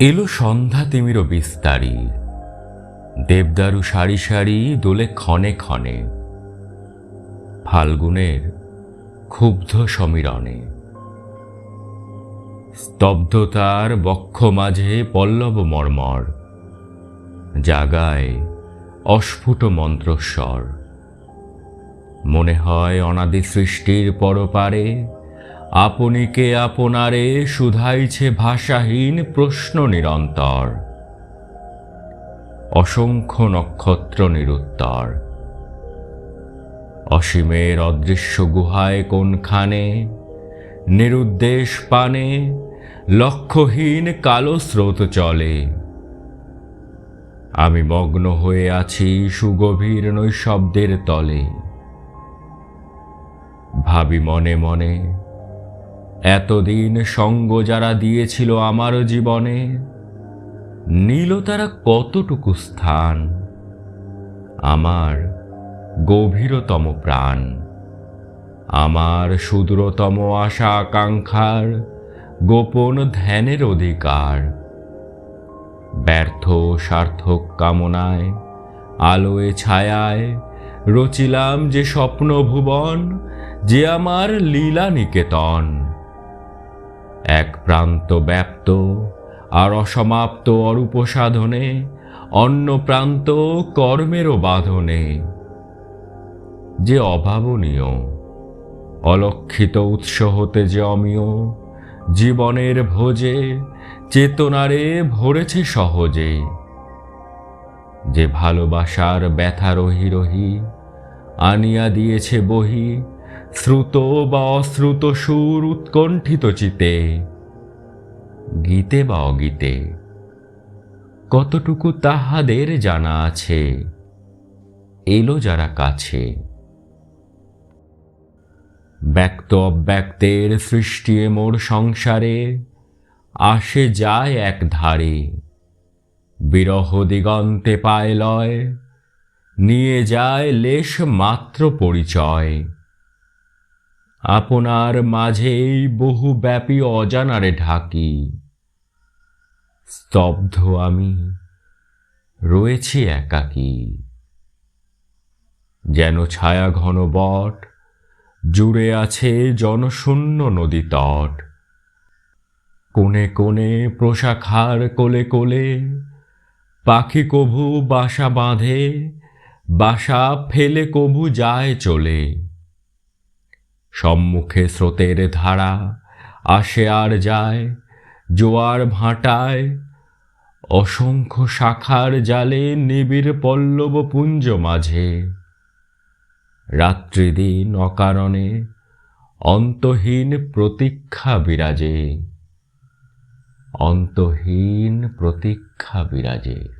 এলো সন্ধ্যা তিমির বিস্তারি। দেবদারু সারি সারি দোলে ক্ষণে ক্ষণে। ফাল্গুনের ক্ষুব্ধ সমীরণে। স্তব্ধতার বক্ষ মাঝে পল্লব মর্মর। জাগায় অস্ফুট মন্ত্রস্বর। মনে হয় অনাদি সৃষ্টির পরপারে আপনিকে আপনারে শুধাইছে ভাষাহীন প্রশ্ন নিরন্তর। অসংখ্য নক্ষত্র নিরুত্তর। অসীমের অদৃশ্য গুহায় কোনখানে? নিরুদ্দেশ পানে লক্ষ্যহীন কালো স্রোত চলে। আমি মগ্ন হয়ে আছি সুগভীর নৈশব্দের তলে। ভাবি মনে মনে এতদিন সঙ্গ যারা দিয়েছিল আমার জীবনে, নিল তারা কতটুকু স্থান? আমার গভীরতম প্রাণ, আমার সুদূরতম আশা আকাঙ্ক্ষার গোপন ধ্যানের অধিকার। ব্যর্থ সার্থক কামনায়, আলোয় ছায়ায় রচিলাম যে স্বপ্ন ভুবন যে আমার লীলা নিকেতন এক প্রান্ত ব্যাপ্ত আর অসমাপ্ত অরূপ সাধনে, অন্য প্রান্ত কর্মেরও বাঁধনে। যে অভাবনীয়, অলক্ষিত উৎস হতে যে অমিয়, জীবনের ভোজে, চেতনারে ভরেছে সহজে। যে ভালোবাসার ব্যথা রহি রহি, আনিয়া দিয়েছে বহি শ্রুত বা অশ্রুত সুর উৎকণ্ঠিত চিতে, গীতে বা অগীতে, কতটুকু তাহাদের জানা আছে, এলো যারা কাছে। ব্যক্ত অব্যক্তের সৃষ্টি মোর সংসারে, আসে যায় এক ধারে, বিরহ দিগন্তে পায় লয়, নিয়ে যায় লেশ মাত্র পরিচয়। আপনার মাঝেই বহু ব্যাপী অজানারে ঢাকি। স্তব্ধ আমি রয়েছি একাকী। যেন ছায়া ঘন বট, জুড়ে আছে জনশূন্য নদী তট। কোণে কোণে প্রশাখার কোলে কোলে পাখি কভু বাসা বাঁধে, বাসা ফেলে কভু যায় চলে। সম্মুখে স্রোতের ধারা আসে আর যায়, জোয়ার ভাঁটায়। অসংখ্য শাখার জালে নিবিড় পল্লব পুঞ্জ মাঝে। রাত্রিদিন অকারণে অন্তহীন প্রতীক্ষা বিরাজে। অন্তহীন প্রতীক্ষা বিরাজে।